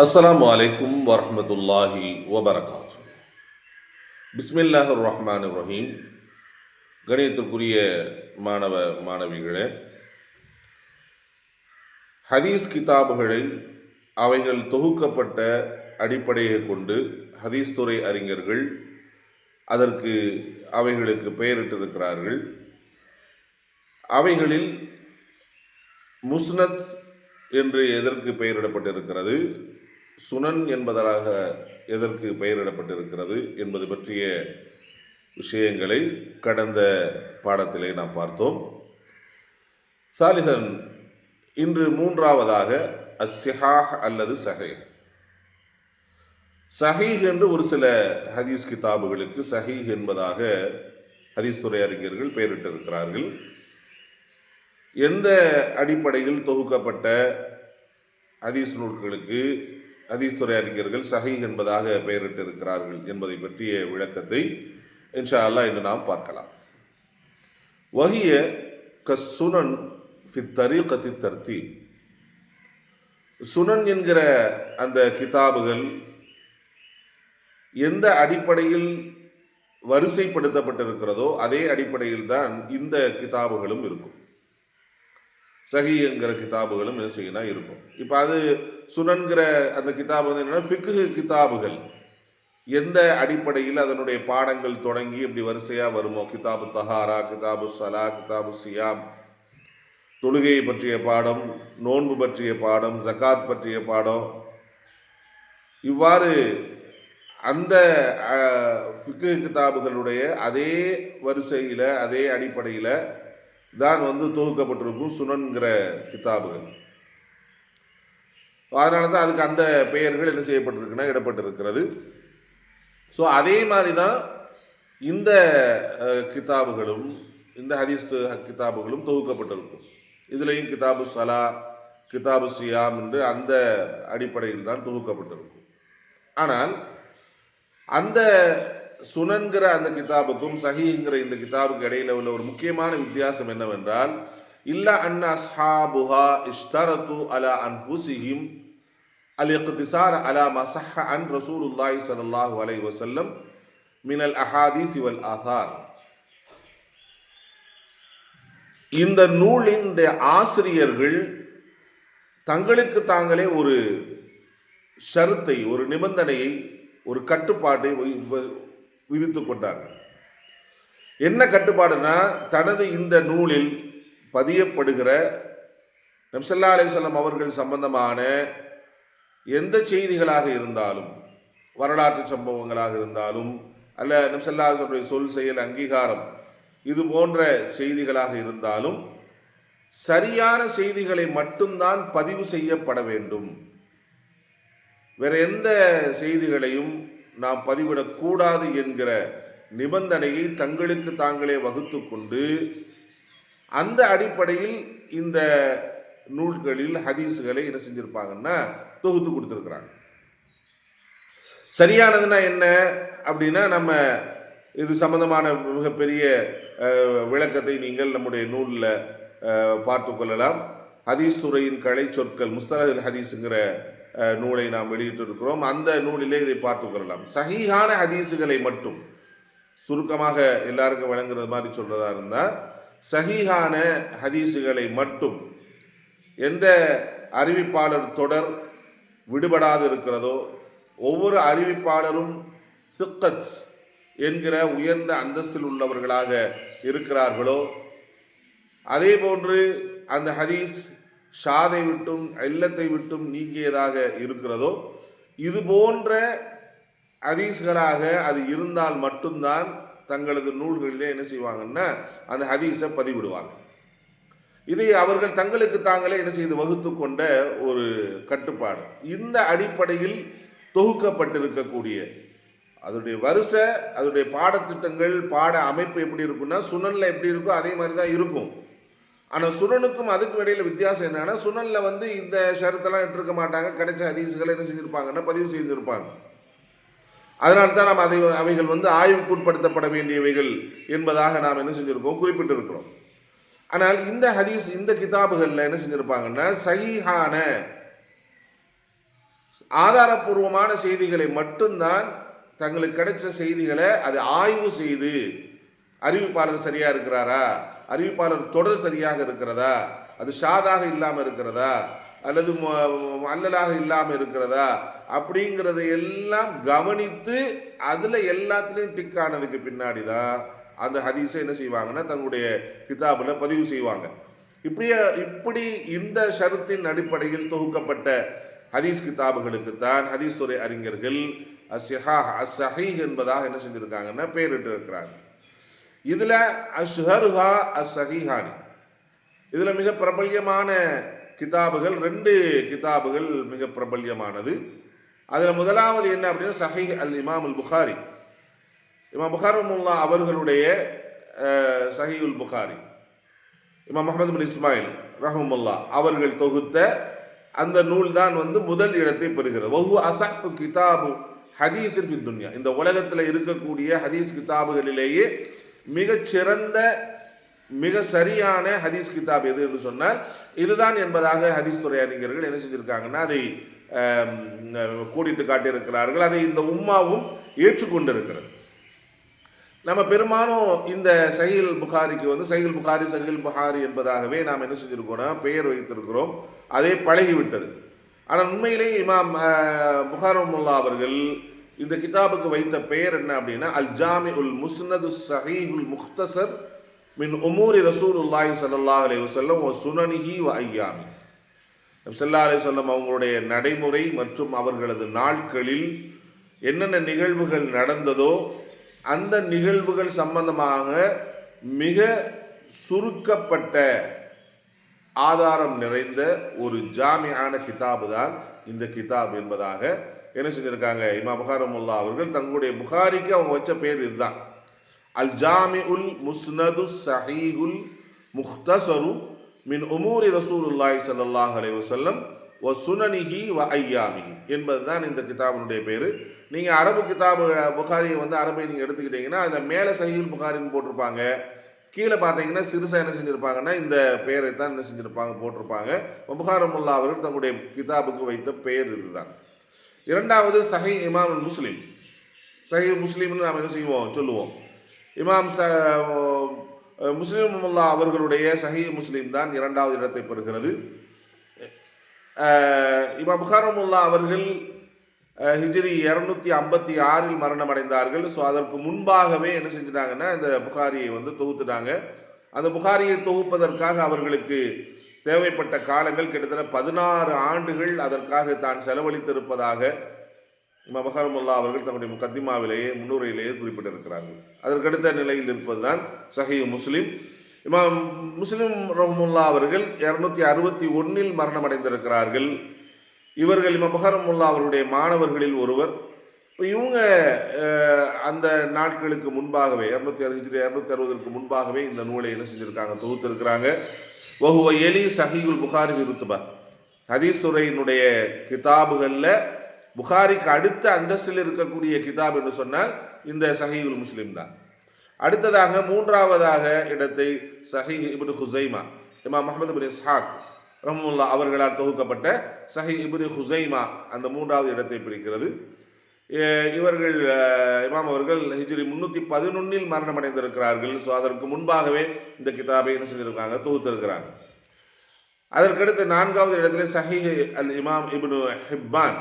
அஸ்லாம் அலைக்கும் வரமத்துல்லாஹி வபரகாத் பிஸ்மில்லாஹ் ரஹ்மான் ரஹீம் கணியத்திற்குரிய மாணவ மாணவிகளே ஹதீஸ் கிதாபுகளை அவைகள் தொகுக்கப்பட்ட அடிப்படையை கொண்டு ஹதீஸ் துறை அறிஞர்கள் அதற்கு அவைகளுக்கு பெயரிட்டிருக்கிறார்கள். அவைகளில் முஸ்னத் என்று எதற்கு பெயரிடப்பட்டிருக்கிறது? சுனன் என்பதாக எதற்கு பெயரிடப்பட்டிருக்கிறது என்பது பற்றிய விஷயங்களை கடந்த பாடத்திலே நாம் பார்த்தோம். சாலிதன் இன்று மூன்றாவதாக அஸ்ஸிஹாஹ் அல்லது சஹீஹ். சஹீஹ் என்று ஒரு சில ஹதீஸ் கிதாபுகளுக்கு சஹீஹ் என்பதாக ஹதீஸ் துறை அறிஞர்கள் பெயரிட்டிருக்கிறார்கள். எந்த அடிப்படையில் தொகுக்கப்பட்ட ஹதீஸ் நூல்களுக்கு ஹதீஸ்துறை அறிஞர்கள் சஹீஹ் என்பதாக பெயரிட்டிருக்கிறார்கள் என்பதை பற்றிய விளக்கத்தை இன்ஷா அல்லா இன்று நாம் பார்க்கலாம். வகிய கசுனன் ஃபித் தரீகத்தி தர்த்தீப் சுனன் என்கிற அந்த கிதாபுகள் எந்த அடிப்படையில் வரிசைப்படுத்தப்பட்டிருக்கிறதோ அதே அடிப்படையில் தான் இந்த கிதாபுகளும் இருக்கும். சஹி என்கிற கிதாபுகளும் என்ன செய்யணும் இருக்கும். இப்போ அது சுனன்கிற அந்த கிதாபு வந்து என்னென்னா ஃபிக்கு கிதாபுகள். எந்த அடிப்படையில் அதனுடைய பாடங்கள் தொடங்கி இப்படி வரிசையாக வருமோ? கிதாபு தஹாரா கிதாபு சலா கிதாபு சியாம். தொழுகையை பற்றிய பாடம் நோன்பு பற்றிய பாடம் ஜகாத் பற்றிய பாடம். இவ்வாறு அந்த ஃபிக்கு கிதாபுகளுடைய அதே வரிசையில் அதே அடிப்படையில் தான் வந்து தொகுக்கப்பட்டிருக்கும் சுனன்கிற கிதாபுகள். அதனால தான் அதுக்கு அந்த பெயர்கள் என்ன செய்யப்பட்டிருக்குன்னா இடப்பட்டிருக்கிறது. ஸோ அதே மாதிரி தான் இந்த கிதாபுகளும் இந்த ஹதீஸ் கிதாபுகளும் தொகுக்கப்பட்டிருக்கும். இதுலேயும் கிதாபு சலா கிதாபு சியாம் என்று அந்த அடிப்படையில் தான் தொகுக்கப்பட்டிருக்கும். ஆனால் அந்த சுனன்கிற அந்த கிதாபுக்கும் சஹிங்கிற இந்த கிதாபுக்கு இடையில உள்ள ஒரு முக்கியமான வித்தியாசம் என்னவென்றால் இல்லா அன் அஸ்ஹாபுஹா இஷ்தரத்து அலா அன்ஃபுசிஹிம் அல் இக்திசார் அலா மசஹ அன் ரசூலுல்லாஹி ஸல்லல்லாஹு அலை வசல்லம் மினல் அஹாதீஸ் இவல் ஆதார் இந்த நூலின் ஆசிரியர்கள் தங்களுக்கு தாங்களே ஒரு ஷருத்தை ஒரு நிபந்தனையை ஒரு கட்டுப்பாட்டை விதித்து கொண்டார். விதித்துக் என்ன கட்டுப்பாடுனா தனது இந்த நூலில் பதியப்படுகிற நம்சல்லா அலிசல்லாம் அவர்கள் சம்பந்தமான எந்த செய்திகளாக இருந்தாலும் வரலாற்று சம்பவங்களாக இருந்தாலும் அல்ல நம்சல்லாசனுடைய சொல் செயல் அங்கீகாரம் இது போன்ற செய்திகளாக இருந்தாலும் சரியான செய்திகளை மட்டும்தான் பதிவு செய்யப்பட வேண்டும். வேற எந்த செய்திகளையும் நாம் பதிவிடக்கூடாது என்கிற நிபந்தனையை தங்களுக்கு தாங்களே வகுத்து கொண்டு அந்த அடிப்படையில் இந்த நூல்களில் ஹதீஸுகளை என்ன செஞ்சிருப்பாங்கன்னா தொகுத்து கொடுத்துருக்குறாங்க. சரியானதுன்னா என்ன? அப்படின்னா நம்ம இது சம்பந்தமான மிகப்பெரிய விளக்கத்தை நீங்கள் நம்முடைய நூலில் பார்த்து கொள்ளலாம். ஹதீஸ் துறையின் கலை சொற்கள் முஸ்தரல் ஹதீஸுங்கிற நூலை நாம் வெளியிட்டிருக்கிறோம். அந்த நூலிலே இதை பார்த்து கொள்ளலாம். சஹீஹான ஹதீஸுகளை மட்டும் சுருக்கமாக எல்லாருக்கும் விளங்குறது மாதிரி சொல்றதா இருந்தால் சஹீஹான ஹதீஸுகளை மட்டும் எந்த அறிவிப்பாளர் தொடர் விடுபடாது இருக்கிறதோ ஒவ்வொரு அறிவிப்பாளரும் சிக்கத் என்கிற உயர்ந்த அந்தஸ்தில் உள்ளவர்களாக இருக்கிறார்களோ அதே போன்று அந்த ஹதீஸ் ஷாதை விட்டும் இல்லத்தை விட்டும் நீங்கியதாக இருக்கிறதோ இது போன்ற ஹதீஸ்களாக அது இருந்தால் மட்டும்தான் தங்களது நூல்களிலே என்ன செய்வாங்கன்னா அந்த ஹதீஸை பதிவிடுவாங்க. இதை அவர்கள் தங்களுக்கு தாங்களே என்ன செய்து வகுத்து கொண்ட ஒரு கட்டுப்பாடு. இந்த அடிப்படையில் தொகுக்கப்பட்டிருக்கக்கூடிய அதனுடைய வரிசை அதனுடைய பாடத்திட்டங்கள் பாட அமைப்பு எப்படி இருக்குன்னா சுனனில் எப்படி இருக்கோ அதே மாதிரி தான் இருக்கும். ஆனால் சுனனுக்கும் அதுக்கும் இடையில வித்தியாசம் என்னன்னா சுனனில் வந்து இந்த ஷரத்தெல்லாம் இட்டிருக்க மாட்டாங்க கிடைச்ச அதிசுகளை என்ன செஞ்சுருப்பாங்கன்னா பதிவு செய்திருப்பாங்க. அதனால தான் நாம் அதை அவைகள் வந்து ஆய்வுக்குட்படுத்தப்பட வேண்டியவைகள் என்பதாக நாம் என்ன செஞ்சுருக்கோம் குறிப்பிட்டிருக்கிறோம். ஆனால் இந்த ஹதீஸ் இந்த கிதாபுகளில் என்ன செஞ்சிருப்பாங்கன்னா சகிஹான ஆதாரப்பூர்வமான செய்திகளை மட்டும்தான் தங்களுக்கு கிடைச்ச செய்திகளை அதை ஆய்வு செய்து அறிவிப்பாளர் சரியாக இருக்கிறாரா? அறிவிப்பாளர் தொடர் சரியாக இருக்கிறதா? அது ஷாதாக இல்லாமல் இருக்கிறதா? அல்லது அல்லலாக இல்லாமல் இருக்கிறதா? அப்படிங்கிறத எல்லாம் கவனித்து அதில் எல்லாத்துலேயும் டிக் ஆனதுக்கு பின்னாடி தான் அந்த ஹதீஸை என்ன செய்வாங்கன்னா தங்களுடைய கிதாபில் பதிவு செய்வாங்க. இப்படியே இப்படி இந்த ஷருத்தின் அடிப்படையில் தொகுக்கப்பட்ட ஹதீஸ் கிதாபுகளுக்கு தான் ஹதீஸ் துறை அறிஞர்கள் அஸ்ஹா அசஹீஹ் என்பதாக என்ன செஞ்சுருக்காங்கன்னா பெயரிட்டு இருக்கிறாங்க இதில் அஷ்ஹருஹா அசஹிஹானி இதில் மிக பிரபல்யமான கிதாபுகள் ரெண்டு கிதாபுகள் மிக பிரபல்யமானது. அதில் முதலாவது என்ன அப்படின்னா சஹி அல் இமாம் உல் புகாரி இமாம் புகாரமுல்லா அவர்களுடைய சஹி உல் புகாரி இமாம் முகமது பின் இஸ்மாயில் ரஹமுல்லா அவர்கள் தொகுத்த அந்த நூல் தான் வந்து முதல் இடத்தை பெறுகிறது. வஹு அசஹு கிதாபு ஹதீஸ் துன்யா. இந்த உலகத்தில் இருக்கக்கூடிய ஹதீஸ் கிதாபுகளிலேயே மிகச் சிறந்த மிக சரியான ஹதீஸ் கிதாப் எது என்று சொன்னால் இதுதான் என்பதாக ஹதீஸ் துறை அறிஞர்கள் என்ன செஞ்சிருக்காங்கன்னா அதை ஆம், கூடிட்டு காட்டியிருக்கிறார்கள். அதை இந்த உம்மாவும் ஏற்றுக்கொண்டிருக்கிறது. நம்ம பெரும்பாலும் இந்த சஹீல் புகாரிக்கு வந்து சஹீல் புகாரி சஹீல் புகாரி என்பதாகவே நாம் என்ன செஞ்சுருக்கோம்னா பெயர் வைத்திருக்கிறோம். அதே பழகிவிட்டது. ஆனால் உண்மையிலேயே இமாம் புகாரமுல்லா அவர்கள் இந்த கிதாபுக்கு வைத்த பெயர் என்ன அப்படின்னா அல் ஜாமி உல் முஸ்னது சஹீஹுல் முக்தசர் மின் உமூரி ரசூலுல்லாஹி சல்லா அலி வல்லம் ஓ சுனனிஹி வ ஐயாமி சல்லா அலி சொல்லம் அவங்களுடைய நடைமுறை மற்றும் அவர்களது நாட்களில் என்னென்ன நிகழ்வுகள் நடந்ததோ அந்த நிகழ்வுகள் சம்பந்தமாக மிக சுருக்கப்பட்ட ஆதாரம் நிறைந்த ஒரு ஜாமியான கிதாபு தான் இந்த கிதாப் என்பதாக என்ன செஞ்சுருக்காங்க? இமா புகாரமுல்லா அவர்கள் தங்களுடைய புகாரிக்கு அவங்க வச்ச பேர் இதுதான். அல் ஜாமி உல் முஸ்னது சஹீகுல் முஹ்தசரு மின் உமூரி ரசூலுல்லாய் சல்லாஹ் அலைஹி வசல்லம் வ சுனனிஹி வ ஐயாமிஹி. என்பதுதான் இந்த கிதாபினுடைய பேர். நீங்கள் அரபு கிதாபு புகாரியை வந்து அரபை நீங்கள் எடுத்துக்கிட்டீங்கன்னா அதில் மேலே சஹீல் புகாரின்னு போட்டிருப்பாங்க. கீழே பார்த்தீங்கன்னா சிறுசாக என்ன செஞ்சுருப்பாங்கன்னா இந்த பெயரை தான் என்ன செஞ்சுருப்பாங்க போட்டிருப்பாங்க. புகாரமுல்லா அவர்கள் தங்களுடைய கிதாபுக்கு வைத்த பெயர் இதுதான். இரண்டாவது சஹை இமாம் முஸ்லீம். சஹி முஸ்லீம்னு நாம் என்ன செய்வோம்? சொல்லுவோம். இமாம் ச முஸ்லீம் முல்லா அவர்களுடைய சஹி முஸ்லீம் தான் இரண்டாவது இடத்தை பெறுகிறது. இமாம் புகாரமுல்லா அவர்கள் ஹிஜ்ரி இரநூத்தி ஐம்பத்தி ஆறில் மரணம் அடைந்தார்கள் ஸோ அதற்கு முன்பாகவே என்ன செஞ்சிட்டாங்கன்னா இந்த புகாரியை வந்து தொகுத்துட்டாங்க. அந்த புகாரியை தொகுப்பதற்காக அவர்களுக்கு தேவைப்பட்ட காலங்கள் கிட்டத்தட்ட பதினாறு ஆண்டுகள் அதற்காக தான் செலவழித்திருப்பதாக இமாம் அவர்கள் தன்னுடைய முகத்திமாவிலேயே முன்னுரையிலேயே குறிப்பிட்டிருக்கிறார்கள். அதற்கடுத்த நிலையில் இருப்பதுதான் சஹி முஸ்லீம். இமாம் முஸ்லிம் ரஹமுல்லா அவர்கள் இரநூத்தி அறுபத்தி ஒன்றில் மரணமடைந்திருக்கிறார்கள். இவர்கள் இமாம் பஹரமுல்லா அவருடைய மாணவர்களில் ஒருவர். இப்போ இவங்க அந்த நாட்களுக்கு முன்பாகவே இரநூத்தி அறுபத்தி இரநூத்தி அறுபதற்கு முன்பாகவே இந்த நூலை என்ன செஞ்சுருக்காங்க? தொகுத்திருக்கிறாங்க. ஓஹுவ எலி சஹீகுல் புகாரி விருத்துபா ஹதீஸ்துறையினுடைய கிதாபுகளில் புகாரிக்கு அடுத்த அந்தஸ்தில் இருக்கக்கூடிய கிதாப் என்று சொன்னால் இந்த சஹீகுல் முஸ்லீம் தான். அடுத்ததாக மூன்றாவதாக இடத்தை சஹி இபின் ஹுசைமா இமாம் முகமது பின் இஸ்ஹாக் ரஹமுல்லா அவர்களால் தொகுக்கப்பட்ட சஹி இபின் ஹுசைமா அந்த மூன்றாவது இடத்தை பிடிக்கிறது. இவர்கள் இமாம் அவர்கள் ஹிஜ்ரி முன்னூற்றி பதினொன்னில் மரணமடைந்திருக்கிறார்கள். ஸோ அதற்கு முன்பாகவே இந்த கிதாபை என்ன செஞ்சிருக்காங்க தொகுத்திருக்கிறாங்க. அதற்கடுத்து நான்காவது இடத்துல சஹி அல் இமாம் இப்னு ஹிப்பான்.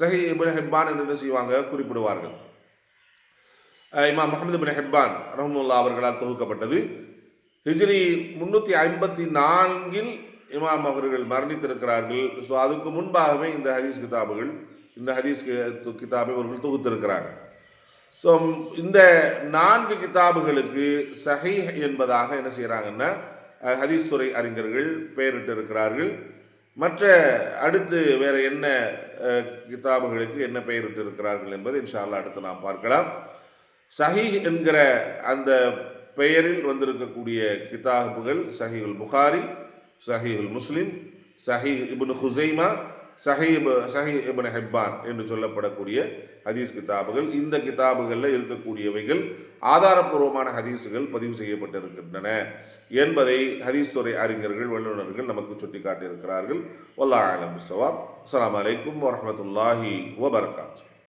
சஹி இப்னு ஹிப்பான் என்று என்ன செய்வாங்க? குறிப்பிடுவார்கள். இமாம் முகமது பின் ஹிப்பான் ரஹமுல்லா அவர்களால் தொகுக்கப்பட்டது. ஹிஜ்ரி முன்னூற்றி ஐம்பத்தி நான்கில் இமாம் அவர்கள் மரணித்திருக்கிறார்கள். ஸோ அதுக்கு முன்பாகவே இந்த ஹதீஸ் கிதாபுகள் இந்த ஹதீஸ் கிதாபை அவர்கள் தொகுத்திருக்கிறாங்க. ஸோ இந்த நான்கு கிதாபுகளுக்கு சஹை என்பதாக என்ன செய்கிறாங்கன்னா ஹதீஸ் துறை அறிஞர்கள் பெயரிட்டு இருக்கிறார்கள் மற்ற அடுத்து வேறு என்ன கிதாபுகளுக்கு என்ன பெயரிட்டு இருக்கிறார்கள் என்பதை இன்ஷால்லா அடுத்து நாம் பார்க்கலாம். சஹி என்கிற அந்த பெயரில் வந்திருக்கக்கூடிய கிதாபுகள் உல் புகாரி சஹீஹுல் முஸ்லிம் சஹீஹ் இப்னு ஹுசைமா சஹீப் சஹி இபன் ஹெப்பான் என்று சொல்லப்படக்கூடிய ஹதீஸ் கிதாபுகள். இந்த கிதாபுகளில் இருக்கக்கூடியவைகள் ஆதாரப்பூர்வமான ஹதீஸுகள் பதிவு செய்யப்பட்டிருக்கின்றன என்பதை ஹதீஸ் துறை அறிஞர்கள் வல்லுநர்கள் நமக்கு சுட்டிக்காட்டியிருக்கிறார்கள். வல்லா ஆலம் சவாப் அஸ்ஸலாமு அலைக்கும் வரமத்துல்லாஹி வபர்காத்து.